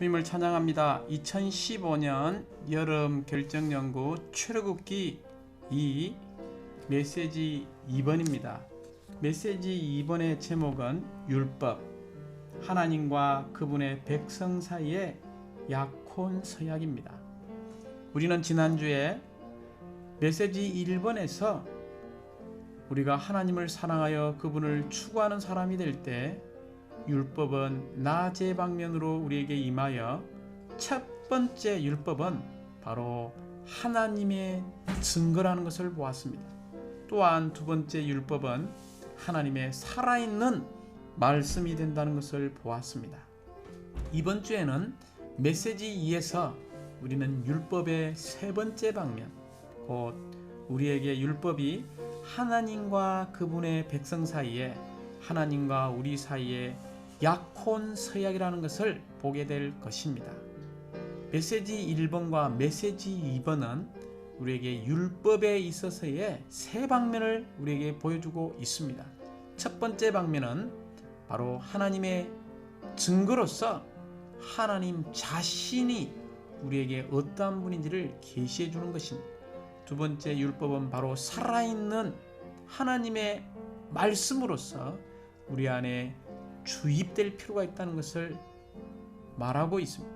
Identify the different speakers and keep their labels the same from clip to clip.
Speaker 1: 주님을 찬양합니다. 2015년 여름 결정 연구 출애굽기 2 메시지 2번입니다. 메시지 2번의 제목은 율법 하나님과 그분의 백성 사이의 약혼 서약입니다. 우리는 지난주에 메시지 1번에서 우리가 하나님을 사랑하여 그분을 추구하는 사람이 될 때 율법은 낮의 방면으로 우리에게 임하여 첫 번째 율법은 바로 하나님의 증거라는 것을 보았습니다. 또한 두 번째 율법은 하나님의 살아있는 말씀이 된다는 것을 보았습니다. 이번 주에는 메시지 2에서 우리는 율법의 세 번째 방면, 곧 우리에게 율법이 하나님과 그분의 백성 사이에 하나님과 우리 사이에 약혼 서약이라는 것을 보게 될 것입니다. 메시지 1번과 메시지 2번은 우리에게 율법에 있어서의 세 방면을 우리에게 보여주고 있습니다. 첫 번째 방면은 바로 하나님의 증거로서 하나님 자신이 우리에게 어떠한 분인지를 계시해 주는 것입니다. 두 번째 율법은 바로 살아있는 하나님의 말씀으로서 우리 안에 주입될 필요가 있다는 것을 말하고 있습니다.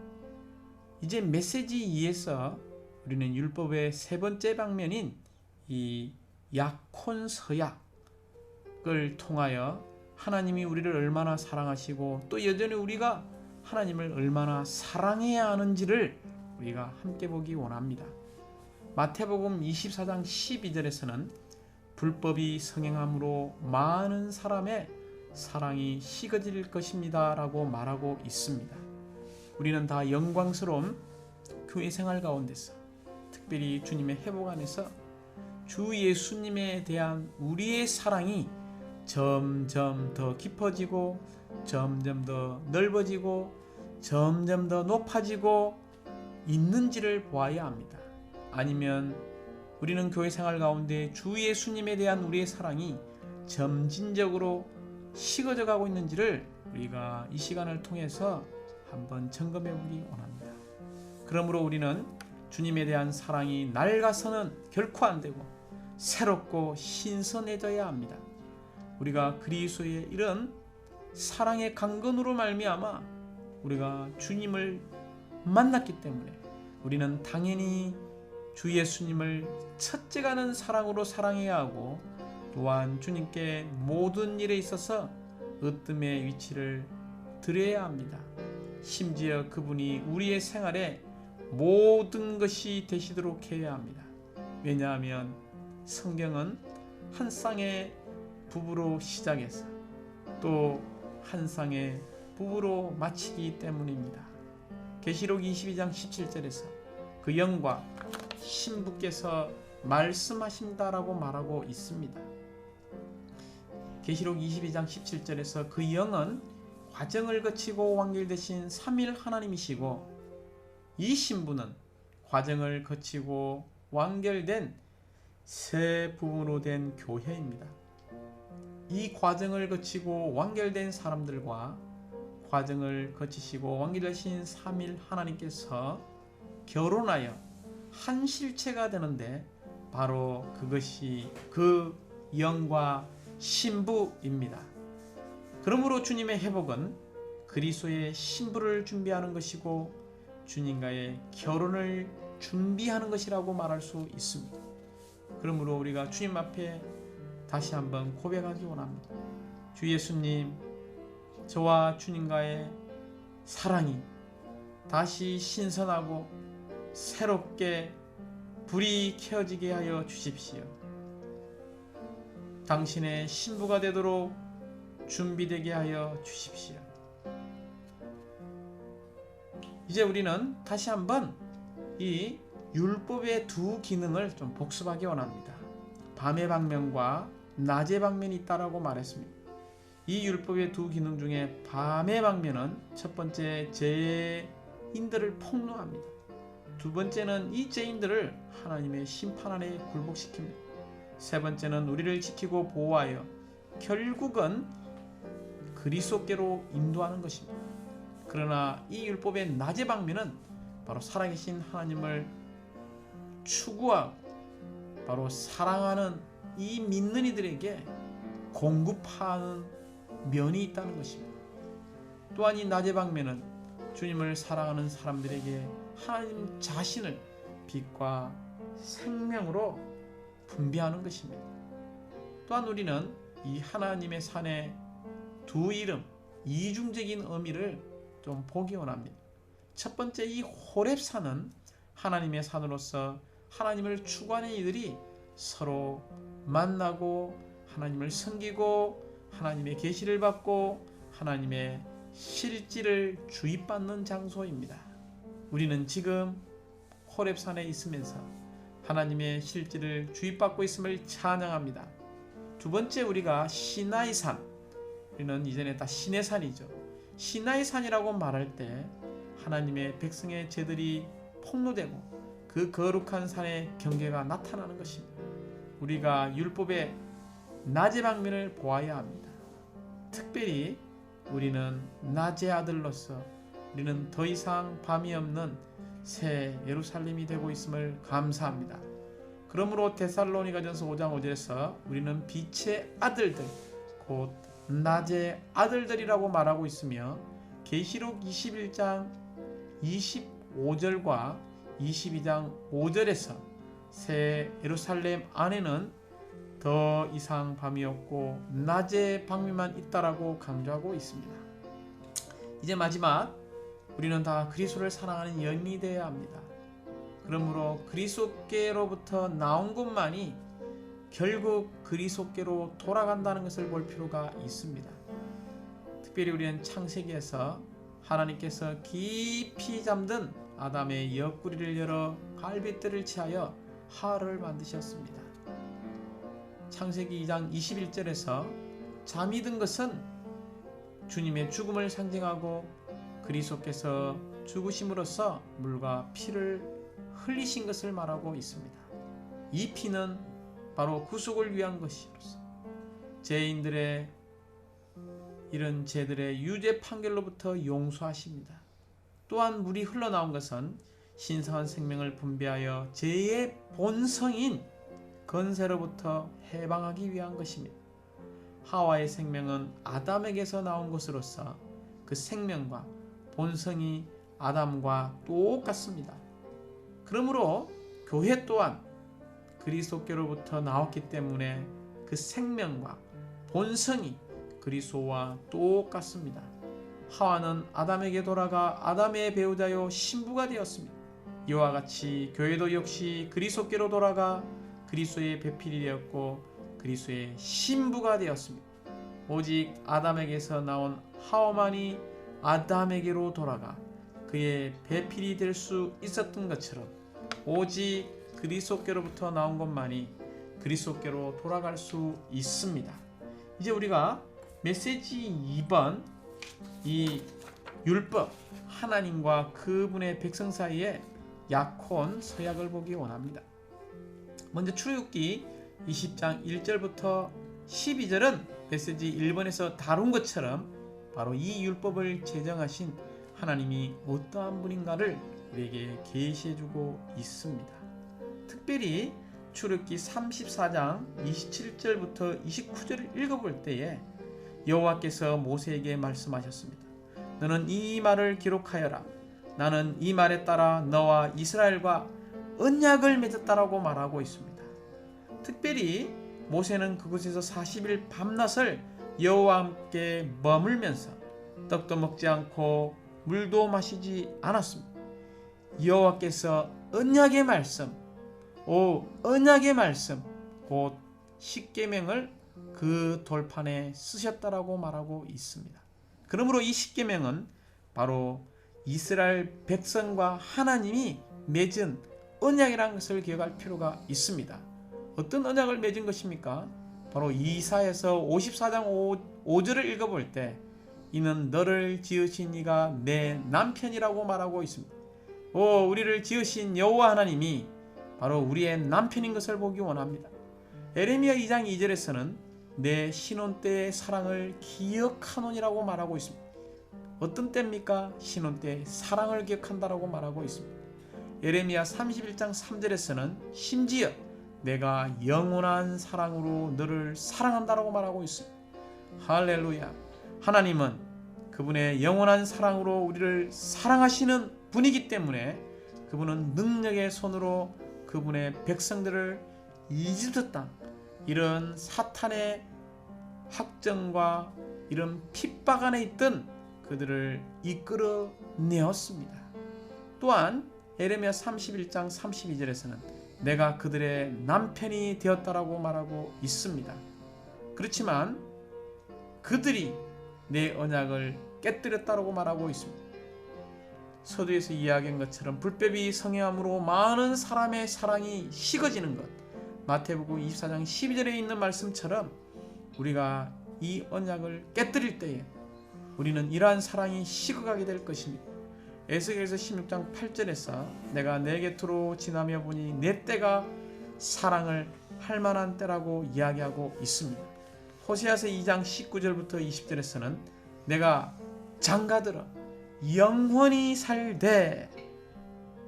Speaker 1: 이제 메시지 2에서 우리는 율법의 세 번째 방면인 이 약혼 서약을 통하여 하나님이 우리를 얼마나 사랑하시고 또 여전히 우리가 하나님을 얼마나 사랑해야 하는지를 우리가 함께 보기 원합니다. 마태복음 24장 12절에서는 불법이 성행함으로 많은 사람의 사랑이 식어질 것입니다 라고 말하고 있습니다. 우리는 다 영광스러운 교회 생활 가운데서 특별히 주님의 회복 안에서 주 예수님에 대한 우리의 사랑이 점점 더 깊어지고 점점 더 넓어지고 점점 더 높아지고 있는지를 보아야 합니다. 아니면 우리는 교회 생활 가운데 주 예수님에 대한 우리의 사랑이 점진적으로 식어져 가고 있는지를 우리가 이 시간을 통해서 한번 점검해 보기 원합니다. 그러므로 우리는 주님에 대한 사랑이 낡아서는 결코 안 되고 새롭고 신선해져야 합니다. 우리가 그리스도의 이런 사랑의 강건으로 말미암아 우리가 주님을 만났기 때문에 우리는 당연히 주 예수님을 첫째 가는 사랑으로 사랑해야 하고 또한 주님께 모든 일에 있어서 으뜸의 위치를 드려야 합니다. 심지어 그분이 우리의 생활에 모든 것이 되시도록 해야 합니다. 왜냐하면 성경은 한 쌍의 부부로 시작해서 또 한 쌍의 부부로 마치기 때문입니다. 계시록 22장 17절에서 그 영과 신부께서 말씀하신다라고 말하고 있습니다. 계시록 22장 17절에서 그 영은 과정을 거치고 완결되신 삼일 하나님이시고 이 신부는 과정을 거치고 완결된 새 부부로 된 교회입니다. 이 과정을 거치고 완결된 사람들과 과정을 거치시고 완결하신 삼일 하나님께서 결혼하여 한 실체가 되는데 바로 그것이 그 영과 신부입니다. 그러므로 주님의 회복은 그리스도의 신부를 준비하는 것이고 주님과의 결혼을 준비하는 것이라고 말할 수 있습니다. 그러므로 우리가 주님 앞에 다시 한번 고백하기 원합니다. 주 예수님, 저와 주님과의 사랑이 다시 신선하고 새롭게 불이 켜지게 하여 주십시오. 당신의 신부가 되도록 준비되게 하여 주십시오. 이제 우리는 다시 한번 이 율법의 두 기능을 좀 복습하기 원합니다. 밤의 방면과 낮의 방면이 있다라고 말했습니다. 이 율법의 두 기능 중에 밤의 방면은 첫 번째 죄인들을 폭로합니다. 두 번째는 이 죄인들을 하나님의 심판 안에 굴복시킵니다. 세 번째는 우리를 지키고 보호하여 결국은 그리스도께로 인도하는 것입니다. 그러나 이 율법의 낮의 방면은 바로 살아계신 하나님을 추구하고 바로 사랑하는 이 믿는 이들에게 공급하는 면이 있다는 것입니다. 또한 이 낮의 방면은 주님을 사랑하는 사람들에게 하나님 자신을 빛과 생명으로 분비하는 것입니다. 또한 우리는 이 하나님의 산의 두 이름 이중적인 의미를 좀 보기 원합니다. 첫 번째 이 호렙산은 하나님의 산으로서 하나님을 추구하는 이들이 서로 만나고 하나님을 섬기고 하나님의 계시를 받고 하나님의 실질을 주입받는 장소입니다. 우리는 지금 호렙산에 있으면서 하나님의 실질을 주입받고 있음을 찬양합니다. 두 번째 우리가 시나이산 우리는 이전에 다 시내산이죠. 시나이 산이라고 말할 때 하나님의 백성의 죄들이 폭로되고 그 거룩한 산의 경계가 나타나는 것입니다. 우리가 율법의 낮의 방면을 보아야 합니다. 특별히 우리는 낮의 아들로서 우리는 더 이상 밤이 없는 새 예루살렘이 되고 있음을 감사합니다. 그러므로 데살로니가전서 5장 5절에서 우리는 빛의 아들들 곧 낮의 아들들이라고 말하고 있으며 계시록 21장 25절과 22장 5절에서 새 예루살렘 안에는 더 이상 밤이 없고 낮의 방미만 있다라고 강조하고 있습니다. 이제 마지막 우리는 다 그리스도를 사랑하는 연이 되어야 합니다. 그러므로 그리스도께로부터 나온 것만이 결국 그리스도께로 돌아간다는 것을 볼 필요가 있습니다. 특별히 우리는 창세기에서 하나님께서 깊이 잠든 아담의 옆구리를 열어 갈빗들을 취하여 하를 만드셨습니다. 창세기 2장 21절에서 잠이 든 것은 주님의 죽음을 상징하고 그리스도께서 죽으심으로써 물과 피를 흘리신 것을 말하고 있습니다. 이 피는 바로 구속을 위한 것이로서 죄인들의 이런 죄들의 유죄 판결로부터 용서하십니다. 또한 물이 흘러나온 것은 신성한 생명을 분배하여 죄의 본성인 건세로부터 해방하기 위한 것입니다. 하와의 생명은 아담에게서 나온 것으로서 그 생명과 본성이 아담과 똑같습니다. 그러므로 교회 또한 그리스도께로부터 나왔기 때문에 그 생명과 본성이 그리스도와 똑같습니다. 하와는 아담에게 돌아가 아담의 배우자요 신부가 되었습니다. 이와 같이 교회도 역시 그리스도께로 돌아가 그리스도의 배필이 되었고 그리스도의 신부가 되었습니다. 오직 아담에게서 나온 하와만이 아담에게로 돌아가 그의 배필이 될 수 있었던 것처럼 오직 그리스도께로부터 나온 것만이 그리스도께로 돌아갈 수 있습니다. 이제 우리가 메시지 2번 이 율법 하나님과 그분의 백성 사이에 약혼 서약을 보기 원합니다. 먼저 출애굽기 20장 1절부터 12절은 메시지 1번에서 다룬 것처럼 바로 이 율법을 제정하신 하나님이 어떠한 분인가를 우리에게 계시해 주고 있습니다. 특별히 출애굽기 34장 27절부터 29절을 읽어볼 때에 여호와께서 모세에게 말씀하셨습니다. 너는 이 말을 기록하여라. 나는 이 말에 따라 너와 이스라엘과 언약을 맺었다라고 말하고 있습니다. 특별히 모세는 그곳에서 40일 밤낮을 여호와 함께 머물면서 떡도 먹지 않고 물도 마시지 않았습니다. 여호와께서 언약의 말씀, 오 언약의 말씀, 곧 십계명을 그 돌판에 쓰셨다라고 말하고 있습니다. 그러므로 이 십계명은 바로 이스라엘 백성과 하나님이 맺은 언약이라는 것을 기억할 필요가 있습니다. 어떤 언약을 맺은 것입니까? 바로 이사에서 54장 5, 절을 읽어볼 때 이는 너를 지으신 이가 내 남편이라고 말하고 있습니다. 오, 우리를 지으신 여호와 하나님이 바로 우리의 남편인 것을 보기 원합니다. 에레미야 2장 2절에서는 내 신혼 때의 사랑을 기억하노니라고 말하고 있습니다. 어떤 때입니까? 신혼 때 사랑을 기억한다라고 말하고 있습니다. 예레미야 31장 3절에서는 심지어 내가 영원한 사랑으로 너를 사랑한다라고 말하고 있습니다. 할렐루야. 하나님은 그분의 영원한 사랑으로 우리를 사랑하시는 분이기 때문에 그분은 능력의 손으로 그분의 백성들을 이집트 땅 이런 사탄의 학정과 이런 핍박 안에 있던 그들을 이끌어 내었습니다. 또한 에레미야 31장 32절에서는 내가 그들의 남편이 되었다라고 말하고 있습니다. 그렇지만 그들이 내 언약을 깨뜨렸다라고 말하고 있습니다. 서두에서 이야기한 것처럼 불법이 성행함으로 많은 사람의 사랑이 식어지는 것. 마태복음 24장 12절에 있는 말씀처럼 우리가 이 언약을 깨뜨릴 때에 우리는 이러한 사랑이 식어가게 될 것입니다. 에스겔서 16장 8절에서 내가 내 곁으로 지나며 보니 내 때가 사랑을 할 만한 때라고 이야기하고 있습니다. 호세아서 2장 19절부터 20절에서는 내가 장가들어 영원히 살되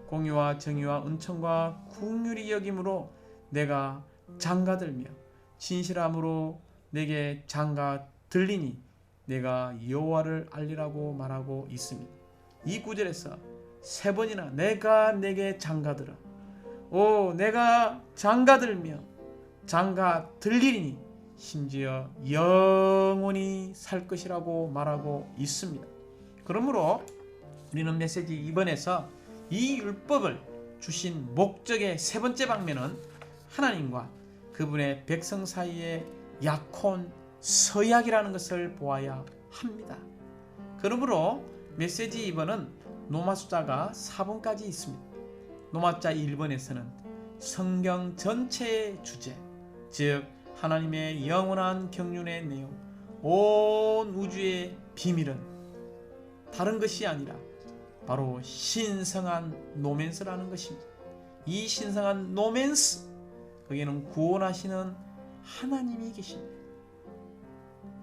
Speaker 1: 공의와 정의와 은총과 국률이 여김으로 내가 장가들며 진실함으로 내게 장가 들리니 내가 여호와를 알리라고 말하고 있습니다. 이 구절에서 세 번이나 내가 내게 장가들어 오 내가 장가들며 장가 들리니 심지어 영원히 살 것이라고 말하고 있습니다. 그러므로 우리는 메시지 2번에서 이 율법을 주신 목적의 세 번째 방면은 하나님과 그분의 백성 사이의 약혼 서약이라는 것을 보아야 합니다. 그러므로 메시지 2번은 노마 숫자가 4번까지 있습니다. 노마자 1번에서는 성경 전체의 주제, 즉 하나님의 영원한 경륜의 내용, 온 우주의 비밀은 다른 것이 아니라 바로 신성한 노맨스라는 것입니다. 이 신성한 노맨스, 거기에는 구원하시는 하나님이 계십니다.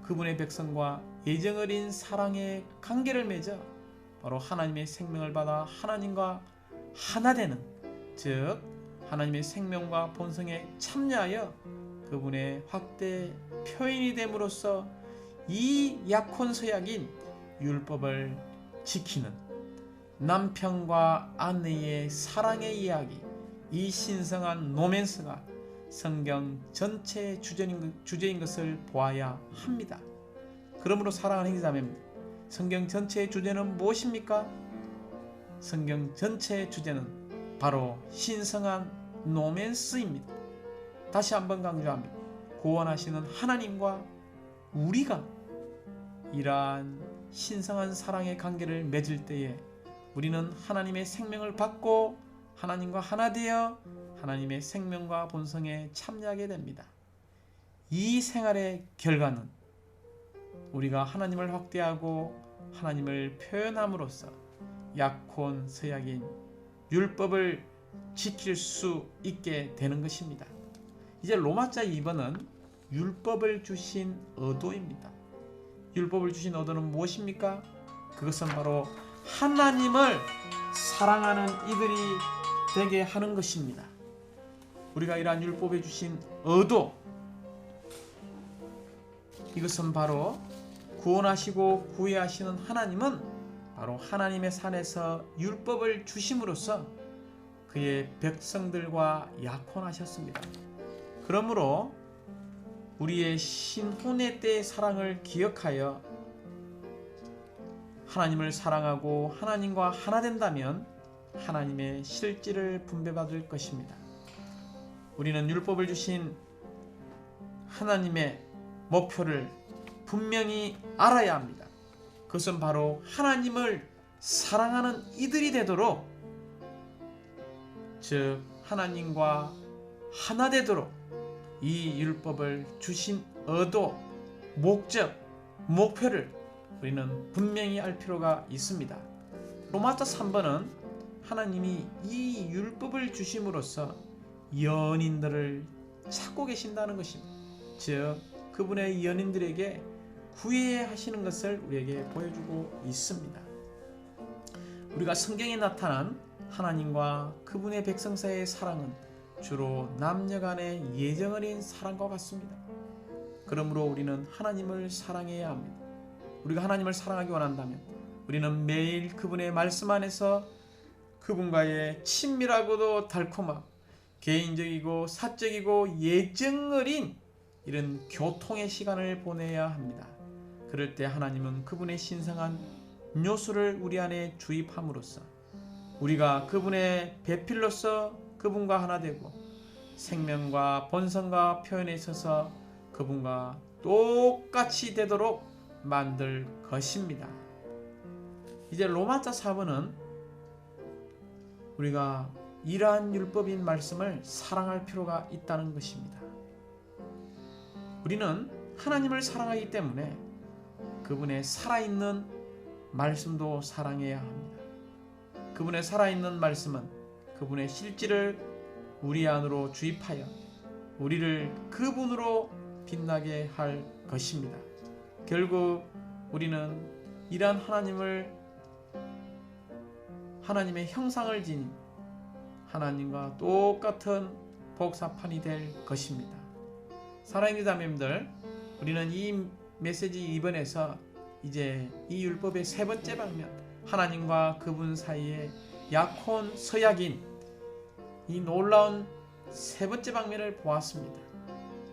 Speaker 1: 그분의 백성과 예정 어린 사랑의 관계를 맺어 바로 하나님의 생명을 받아 하나님과 하나 되는 즉 하나님의 생명과 본성에 참여하여 그분의 확대 표현이 됨으로써 이 약혼 서약인 율법을 지키는 남편과 아내의 사랑의 이야기 이 신성한 노맨스가 성경 전체의 주제인, 주제인 것을 보아야 합니다. 그러므로 사랑하는 행자매입니다. 성경 전체의 주제는 무엇입니까? 성경 전체의 주제는 바로 신성한 노맨스입니다. 다시 한번 강조합니다. 구원하시는 하나님과 우리가 이러한 신성한 사랑의 관계를 맺을 때에 우리는 하나님의 생명을 받고 하나님과 하나 되어 하나님의 생명과 본성에 참여하게 됩니다. 이 생활의 결과는 우리가 하나님을 확대하고 하나님을 표현함으로써 약혼 서약인 율법을 지킬 수 있게 되는 것입니다. 이제 로마자 2번은 율법을 주신 의도입니다. 율법을 주신 의도는 무엇입니까? 그것은 바로 하나님을 사랑하는 이들이 되게 하는 것입니다. 우리가 이러한 율법에 주신 의도 이것은 바로 구원하시고 구애하시는 하나님은 바로 하나님의 산에서 율법을 주심으로써 그의 백성들과 약혼하셨습니다. 그러므로 우리의 신혼의 때의 사랑을 기억하여 하나님을 사랑하고 하나님과 하나 된다면 하나님의 실질을 분배받을 것입니다. 우리는 율법을 주신 하나님의 목표를 분명히 알아야 합니다. 그것은 바로 하나님을 사랑하는 이들이 되도록 즉 하나님과 하나 되도록 이 율법을 주신 의도, 목적, 목표를 우리는 분명히 알 필요가 있습니다. 로마서 3번은 하나님이 이 율법을 주심으로써 연인들을 찾고 계신다는 것입니다. 즉 그분의 연인들에게 구애하시는 것을 우리에게 보여주고 있습니다. 우리가 성경에 나타난 하나님과 그분의 백성 사이의 사랑은 주로 남녀 간의 예정 어린 사랑과 같습니다. 그러므로 우리는 하나님을 사랑해야 합니다. 우리가 하나님을 사랑하기 원한다면 우리는 매일 그분의 말씀 안에서 그분과의 친밀하고도 달콤하고 개인적이고 사적이고 예정 어린 이런 교통의 시간을 보내야 합니다. 그럴 때 하나님은 그분의 신성한 요소를 우리 안에 주입함으로써 우리가 그분의 배필로서 그분과 하나 되고 생명과 본성과 표현에 있어서 그분과 똑같이 되도록 만들 것입니다. 이제 로마자 4번은 우리가 이러한 율법인 말씀을 사랑할 필요가 있다는 것입니다. 우리는 하나님을 사랑하기 때문에 그분의 살아있는 말씀도 사랑해야 합니다. 그분의 살아있는 말씀은 그분의 실질을 우리 안으로 주입하여 우리를 그분으로 빛나게 할 것입니다. 결국 우리는 이러한 하나님을 하나님의 형상을 지닌 하나님과 똑같은 복사판이 될 것입니다. 사랑하는 자매님들, 우리는 이 메시지 2번에서 이제 이 율법의 세 번째 방면, 하나님과 그분 사이에 약혼 서약인 이 놀라운 세 번째 방면을 보았습니다.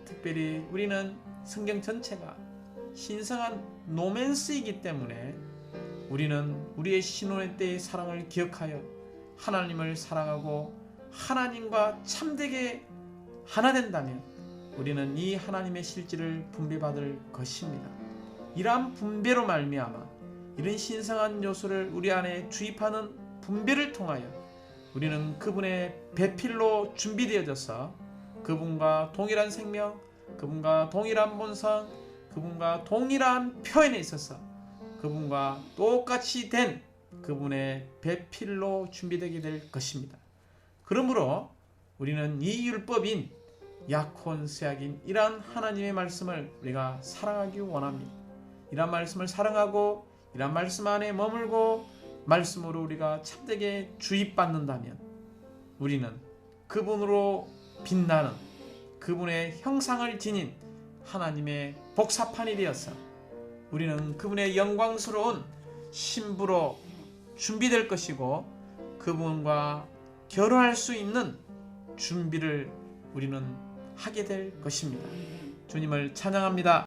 Speaker 1: 특별히 우리는 성경 전체가 신성한 노맨스이기 때문에 우리는 우리의 신혼의 때의 사랑을 기억하여 하나님을 사랑하고 하나님과 참되게 하나 된다면 우리는 이 하나님의 실질을 분배받을 것입니다. 이러한 분배로 말미암아 이런 신성한 요소를 우리 안에 주입하는 분배를 통하여 우리는 그분의 배필로 준비되어져서 그분과 동일한 생명, 그분과 동일한 본성, 그분과 동일한 표현에 있어서 그분과 똑같이 된 그분의 배필로 준비되게 될 것입니다. 그러므로 우리는 이 율법인 약혼 세약인 이러한 하나님의 말씀을 우리가 사랑하기 원합니다. 이러한 말씀을 사랑하고 이러한 말씀 안에 머물고 말씀으로 우리가 참되게 주입받는다면 우리는 그분으로 빛나는 그분의 형상을 지닌 하나님의 복사판이 되어서 우리는 그분의 영광스러운 신부로 준비될 것이고 그분과 결혼할 수 있는 준비를 우리는 하게 될 것입니다. 주님을 찬양합니다.